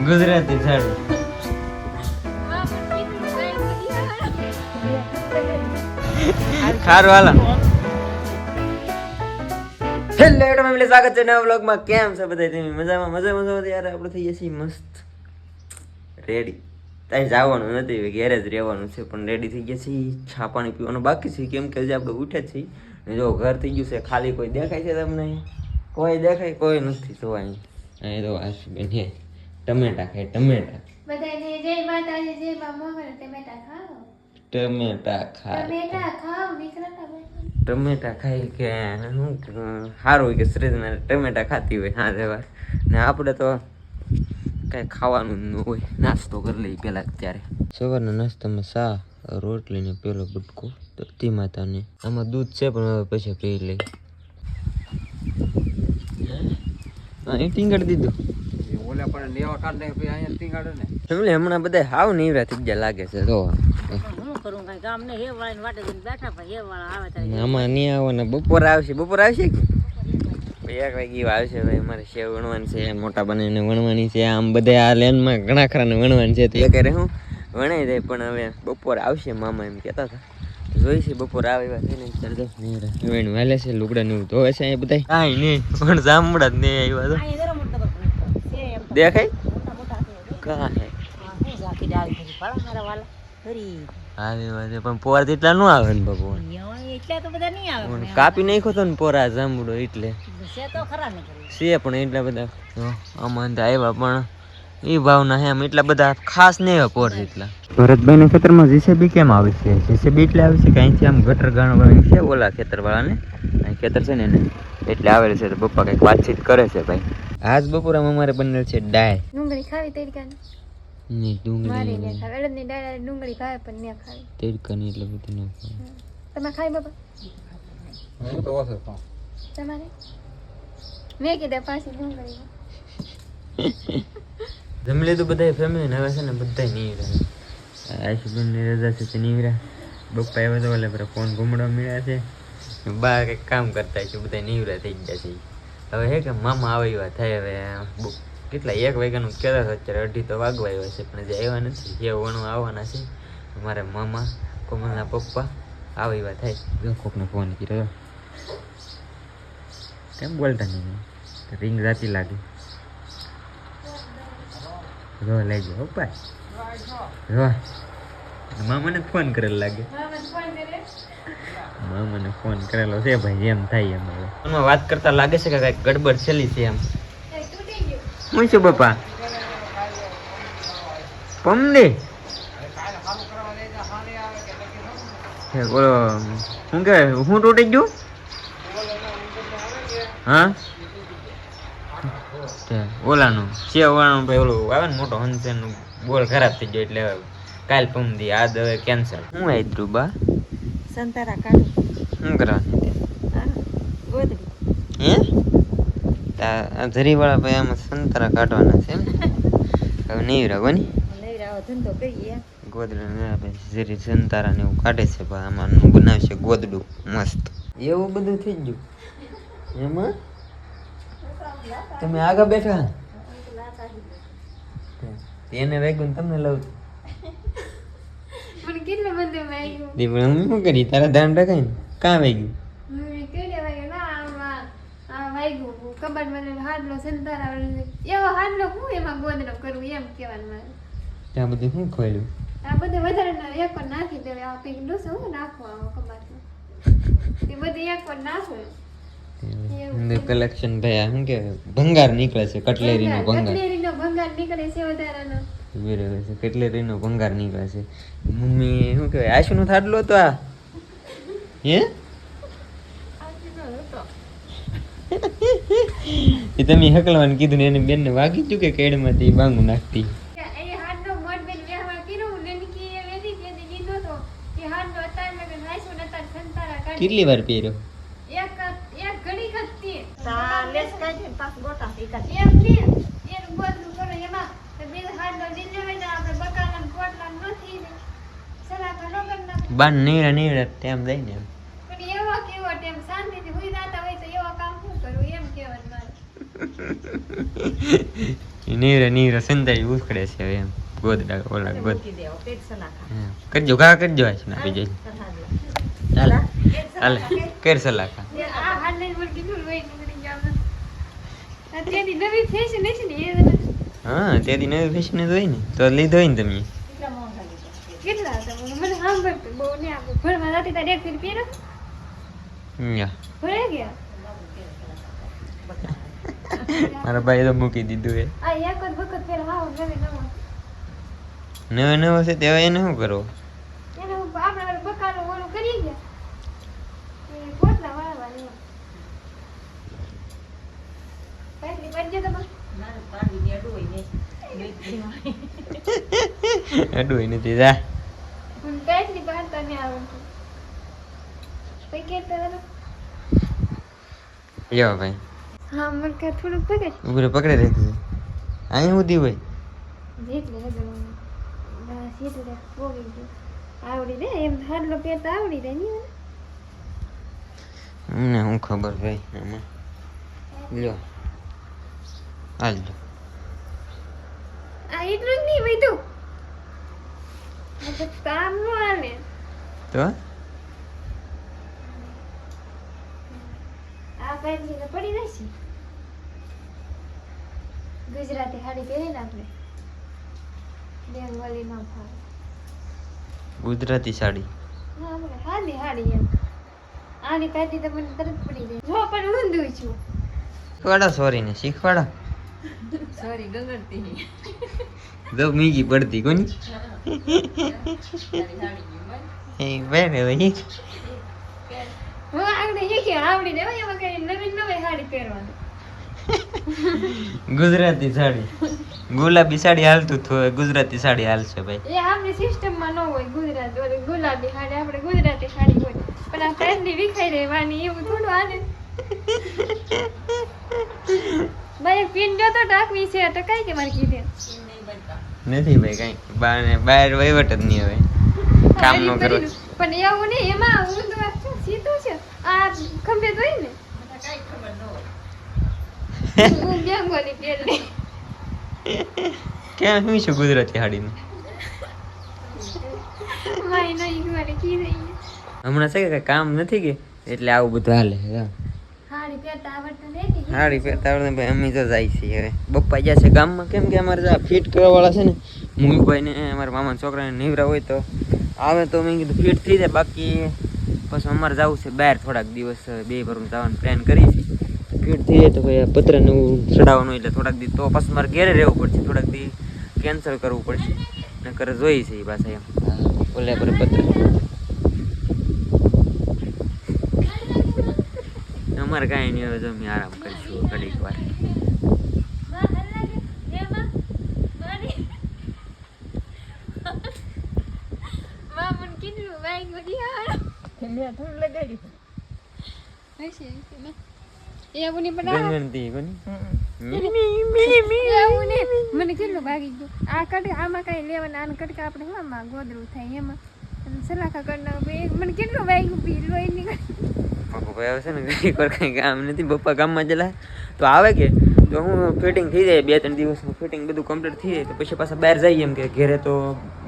ગુજરાતી સાડી. ખારું હાલો. Hello એટો family, સ્વાગત છે નવા વ્લોગમાં. કેમ છે બધા? તમે મજામાં? મજા મજા યાર, આપણે થઈ જશે મસ્ત. રેડી ત્યાં જવાનું નથી ઘેરે જ રહેવાનું છે, પણ રેડી થઈ ગયા છીએ. છા પાણી પીવાનું બાકી છે. કેમ કે હજી આપણે ઉઠ્યા છીએ. જો, ઘર થઈ ગયું છે. ખાલી કોઈ દેખાય છે તમને? કોઈ દેખાય, કોઈ નથી. જોવાની અહીં. તો આશુબેન હે ટમેટા ખાય ટમેટા. બધાને જય માતાજી જય મા મોહન ટમેટા ખાઓ. ટમેટા ખાય. ટમેટા ખાઓ નીકળતા બેઠા. ટમેટા ખાઈ કે શું સારું કે શરીરને ટમેટા ખાતી હોય હા વાર ને આપણે તો કાંઈ ખાવાનું ન હોય. નાસ્તો કરી લઈએ પહેલાં ત્યારે સવારના નાસ્તામાં સા રોટલી ને પેલો બટકો ધરતી માતાને. આમાં દૂધ છે પણ હવે પછી પી લઈ હા એ ટીંગડ દીધું. ઓલા પણ લેવા કાઢ દે પછી અહીંયા ટીંગાડે ને. ફેમિલી હમણાં બધા હાવ નીવરા થઈ ગયા લાગે છે તો હું કરું કઈ કામ નહીં હે વાળા વાટે જઈને બેઠા પણ હે વાળા આવે ત્યારે આમાં નહીં આવો બપોર આવશે બપોર આવશે કે? ભાઈ એક વાગી આવશે ભાઈ મારે સેવ વણવાની છે મોટા બનાવીને વણવાની છે આમ બધે આ લેનમાં ઘણા ખરાને વણવાની છે તો એ કરે હું વણાઈ જાય પણ હવે બપોર આવશે મામા એમ કહેતા હતા. જોઈ છે બપોર આવે એવા છે ને ચાલ દો વાલે છે લુગડા નું ધોવે છે અહીંયા બધા કાંઈ નહીં પણ જામડા જ નહીં આવ્યા તો આ જરા મોટા બકરા છે એમ દેખાય? હા આવી પણ પોર એટલા ન આવે ને ભગવાન. એટલા તો બધા નહીં આવે પણ પણ કાપી નાખો તો ને પોરા જામડો એટલે. છે તો ખરા છે પણ એટલા બધા. આમાં આવ્યા પણ એ ભાવના હે એમ. એટલા બધા ખાસ નહીં પોર એટલા ભરતભાઈ ભરતભાઈના ખેતરમાં જીસીબી કેમ આવે છે? જીસીબી એટલે આવે છે કે અહીંથી આમ ગટર ગાણવાની છે ઓલા ખેતરવાળાને? અહીં ખેતર છે ને એને. એટલે આવેલ છે તો પપ્પા કંઈક વાતચીત કરે છે ભાઈ. આજ બપોરે અમારે બનેલ છે ડાય. ડુંગળી ખાવી તડકાની ની ડુંગળી ને ખાવી. ડાય દાળ હારે ડુંગળી ભાવે પણ ન ખાવી. તેડકાની એટલે બધું ન ખાય. તમે ખાઈ બાબા હું તો ઓછો ખાઉં. તમારે? મેં કીધા પાછી ડુંગળી. જમી લીધું બધા ફેમિલી હવે છે ને બધા નીવડ્યા આશુબેનની રજા છે તે નીવડ્યા બપ્પા આવ્યા તો એટલે ફોન ઘૂમડવા મળ્યા છે. બહાર કંઈક કામ કરતા છે બધા નીવડા થઈ ગયા છે. હવે હે કે મામા આવે એવા થાય હવે કેટલા એક વાગ્યાનું કહેતા હતા અત્યારે અઢી તો વાગવા આવ્યા છે પણ જે આવ્યા નથી. એ વણું આવવાના છે. મારા મામા કોમલના પપ્પા આવે એવા થાય. જો કોકને ફોન કર્યો. કેમ બોલતા નહીં? રિંગ જાતી લાગે. જો લઈ જાઓ પપ્પા જો મામાને ફોન કરેલ લાગે. મામાને ફોન કરેલો છે ભાઈ, એમ થાય એમ હવે. વાત કરતા લાગે છે કે કાંઈક ગડબડ છેલી છે એમ. શું છે પપ્પા પમદી બોલો, શું કે હું તૂટી ગયું? હા? ઓલાનું છે ઓલાનું ભાઈ ઓલું આવે ને મોટો હંસેનનું બોલ ખરાબ થઈ ગયો એટલે કાલ પમદી આ દવે કેન્સલ હું આવી બા? સંતારા કાઢો. શું કરવાની ગોદડી. હે? તા- આ જરીવાળા ભાઈ આમાં સંતારા કાઢવાના છે એમ. હવે નહીં રાખવાની રહ્યો ધંધો જરી સંતારા ને એવું કાઢે છે ભાઈ આમાં નું બનાવશે ગોદડું મસ્ત. એવું બધું થઈ ગયું? એમાં? તમે આગળ બેઠા એને વેગું તમને લઉં મને કેટલું બધું વાગ્યું દી પણ હું શું કરી તારા ધ્યાન રખાય ને? કાં વાગ્યું? મને કેને વાગ્યું? ના આમાં આ વાગ્યું. કબાટમાં લઈને હાડલો સંતારા એવો હાડલો હું એમાં ગોદડો કરું એમ કહેવાનું મારે. ત્યાં બધું શું ખોલ્યું? આ બધું વધારે એક નાખી દેવે આ કંઈક ડોસો હું નાખવા આવો કબાટમાં? એ બધું એક નાખું. કલેક્શન ભાઈ શું કે ભંગાર નીકળે છે કટલેરીનો ભંગાર કટલેરીનો ભંગાર નીકળે છે વધારાનો. બરાબર છે કટલેરીનો ભંગાર નીકળે છે. મમ્મી શું કહેવાય? આશુનો થાડલો હતો આ. હે? એ તમે હકલવાનું કીધું ને એને બેનને વાગી ગયું કે કેડમાંથી બાંગું નાખતી? કેટલી વાર મોટ બેન વ્યવહાર કર્યો નનકી એ વેદી કે દીધો તો કે હાડનો અત્યારે મેં નાઈસો નતા સંતારા કાઢી કેટલી વાર પહેર્યો એક એક ઘડી કત્તી તા લેસ કાઢી ને પાછું ગોટા શીખા એમ ને એક બોધનું કરો એમાં તો બે હાડનો દીધો હોય ને આપણે બકાલા કોટલા નથી ને સલાહ કરો કરના બાન નીવડા તેમ ટેમ દઈ ને એમ. પણ એવો કેવો ટેમ શાંતિથી હુઈ જાતા હોય તો એવો કામ શું કરું એમ કહેવાનું મારે. નીવરે નીવરે સંતાઈ ઉખડે છે હવે એમ. ગોદડા ઓલા ગોદ. કરજો કા કરજો આ છે ના બીજે. ચાલ. ચાલ. કેર સલાખા. આ હાલ લઈને મને કીધું લોહી નીકળી. આ તેની નવી ફેશન છે ને એ હા તેથી નવી ફેશન જ હોય ને. તો લીધો હોય ને તમે. કેટલા મોંઘા કેટલા સાંભળતું બહુ ને આપું. ભણવા જતી તારે એક ફેર પહેરો. ભણે ગયા મારા ભાઈ તો મૂકી દીધું એ આ એક જ વખત ફેર વાવ નવી નવો. નવો નવો છે તેવા એને શું કરવો? એને હું આપણે ઓલું બકાલું ઓલું કરી ગયા. એ પોટલા વાળવાની. એમ. પાટલી પાડી દે તમે મારે પાડી ને અડવું હોય ને. લઈ અડું નથી જા. હું પાટલી પાડતા નહીં આવડતું પછી કહેતા હતા યો ભાઈ હા મને કાંઈ થોડુંક પકડ ઉભરે પકડે રાખજે અહીં સુધી ભાઈ જેટલે હજુ બસ એટલે પોગી ગયું આવડી દે એમ હાડલો પહેરતા આવડી જાય નહીં અમને હું ખબર ભાઈ આમાં લ્યો હાલજો આ એટલું જ નહીં વૈધું કામ નો હાલે તો આ પહેરી પડી જશે. ગુજરાતી સાડી પહેરીને આપણે બેંગોલી માં ફાવે ગુજરાતી સાડી. હા આપણે સાદી સાડી એમ. આની પહેરતી તો મને તરત પડી જાય. જો પણ ઊંધું છું. શીખવાડા સોરી ને શીખવાડો. સોરી ગગડતી તો મીગી પડતી કોની. એ બેને ભાઈ હું આગળ શીખી આવડી જાય એમાં કઈ નવી નવી સાડી પહેરવાની. ગુજરાતી સાડી. ગુલાબી સાડી હાલતું થોય ગુજરાતી સાડી હાલશે ભાઈ. એ આપણી સિસ્ટમમાં ન હોય ગુજરાત ઓલી ગુલાબી સાડી આપણે ગુજરાતી સાડી હોય. પણ આ પહેલી વિખાઈ રહેવાની એવું થોડું હાલે. ભાઈ પિન જો તો ટાકવી છે તો કઈ કે મારે કીધે. નથી ભાઈ કઈ. બહાર બહાર વહીવટ જ નહીં હવે. કામ નો કરો પણ એવું નહીં એમાં હું તો સીધું છે? આ ખંભે તો ને? મને ખબર ન હોય. હું ક્યાં શું છે ગુજરાતી કીધે હમણાં છે કે કામ નથી કે? એટલે આવું બધું હાલે. હાડી પહેરતા આવડે ભાઈ અમે તો જાય છે હવે. બપ્પા ગયા છે ગામમાં કેમ કે અમારે જ્યાં ફિટ કરવા વાળા છે ને મુવીભાઈ ને અમારા મામાના છોકરાને નીવરા હોય તો આવે તો મેં કીધું ફિટ થઈ જાય બાકી પછી અમારે જવું છે બહાર થોડાક દિવસ બે ભરું જવાનું પ્લાન કરી છે ફિટ થઈ જાય તો ભાઈ પતરાને એવું ચડાવવાનું એટલે થોડાક દી તો પછી મારે ઘેરે રહેવું પડશે થોડાક દી કેન્સલ કરવું પડશે. નકર જોઈ છે એ પાછા એમ. ઓલે પર પત્ર. અમારે કાંઈ નહીં, હવે જો અમે આરામ કરીશું ઘડીક વાર. મને કેટલું ભાગી ગયું આ કટકા આમાં કાંઈ લેવાના આને કટકા આપણે શું ગોદરું થાય એમાં સલાખા મને કેટલું વાગ્યું પી લોહી નીકળી બાપુ ભાઈ આવે છે ને ઘડીક વાર કંઈ કામ નથી. પપ્પા ગામમાં જલા તો આવે કે? તો હું ફિટિંગ થઈ જાય બે ત્રણ દિવસનું ફિટિંગ બધું કમ્પ્લીટ થઈ જાય તો પછી પાછા બહાર જઈએ એમ કે. ઘરે તો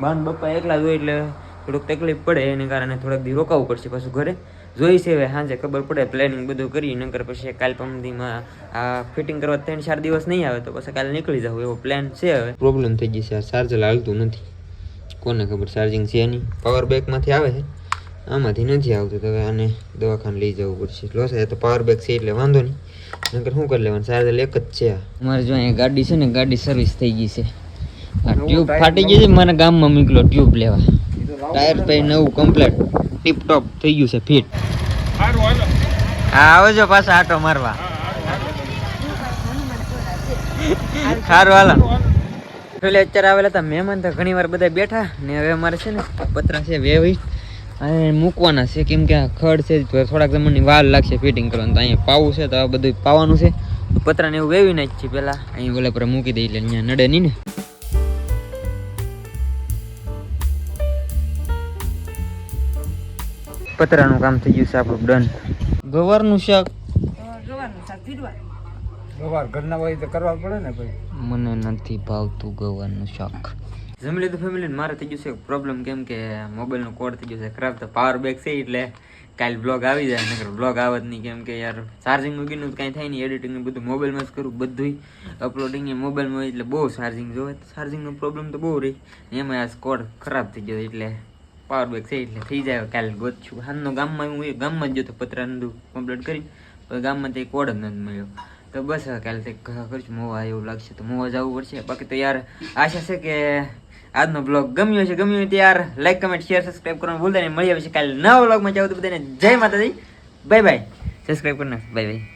બાન બપ્પા એકલા જ એટલે થોડુંક તકલીફ પડે, એને કારણે થોડાક દી રોકાવું પડશે પાછું ઘરે. જોઈ છે હવે સાંજે ખબર પડે પ્લાનિંગ બધું કરી નંકર પછી કાલ પમદીમાં આ ફિટિંગ કરવા ત્રણ ચાર દિવસ નહીં આવે તો પછી કાલે નીકળી જાવ એવો પ્લાન છે હવે. પ્રોબ્લેમ થઈ આ ચાર્જર હાલતું નથી. કોને ખબર ચાર્જિંગ છે નહીં. પાવર બેકમાંથી આવે છે. આમાંથી નથી આવતું તો હવે આને દવાખાને લઈ જવું પડશે. લોસ તો પાવર બેક છે એટલે વાંધો નહીં. નકર શું કરી લેવાનું? ચાર્જર એક જ છે અમારે જો અહીંયા ગાડી છે ને ગાડી સર્વિસ થઈ ગઈ છે. આ ટ્યુબ ફાટી ગઈ છે મારા ગામમાં મોકલો ટ્યુબ લેવા. ટાયર ભાઈ નવું કમ્પ્લેટ ટીપ ટોપ થઈ ગયું છે ફિટ હા આવજો પાછા આટો મારવા. સારું હાલો. એટલે અત્યારે આવેલા હતા મહેમાન તો ઘણી વાર બધા બેઠા ને હવે અમારે છે ને પતરા છે વેવી અને મૂકવાના છે કેમ કે આ ખડ છે થોડાક જમણની વાર લાગશે ફિટિંગ કરવાનું. તો અહીંયા પાવું છે તો આ બધું પાવાનું છે. પતરાને એવું વેવી નાખીએ પેલા અહીં ઓલા પર મૂકી દઈ એટલે અહીંયા નડે નહીં ને. પતરાનું કામ થઈ ગયું છે આપણું ડન. ગવારનું શાક? ગવારનું શાક સવાર ઘરના હોય તો કરવા પડે ને ભાઈ. મને નથી ભાવતું ગવારનું શાક. જમી લીધું ફેમિલી મારે થઈ ગયું છે પ્રોબ્લેમ કેમ કે મોબાઈલનો કોડ થઈ ગયો છે, ખરાબ તો પાવર બેક છે એટલે કાલ બ્લોગ આવી જાય, નકર બ્લોગ આવત નહીં, કેમ કે યાર ચાર્જિંગ મૂકીને કાંઈ થાય નહીં એડિટિંગ બધું મોબાઈલમાં જ કરું બધું અપલોડિંગ એ મોબાઈલમાં એટલે બહુ ચાર્જિંગ જોવે ચાર્જિંગનો પ્રોબ્લેમ તો બહુ રહી એમાં આ કોડ ખરાબ થઈ ગયો એટલે પાવર બેક છે એટલે થઈ જાય કાલે ગોતશું. હાલનો ગામમાં હું એ ગામમાં જ જતો પતરા નંદુ કમ્પ્લીટ કરી તો ગામમાં તે કોડ જ નથી મળ્યો. તો બસ કાલે તે કરશું, મોવા એવું લાગશે તો મોવા જવું પડશે. બાકી તો યાર આશા છે કે આજનો બ્લોગ ગમ્યો છે ગમ્યો હોય તો યાર લાઈક કમેન્ટ શેર સબસ્ક્રાઈબ કરવાનું ભૂલતા નહીં. મળી આવે છે કાલે નવા બ્લોગમાં જાવ તો બધાને જય માતાજી. બાય બાય સબસ્ક્રાઈબ કરી બાય બાય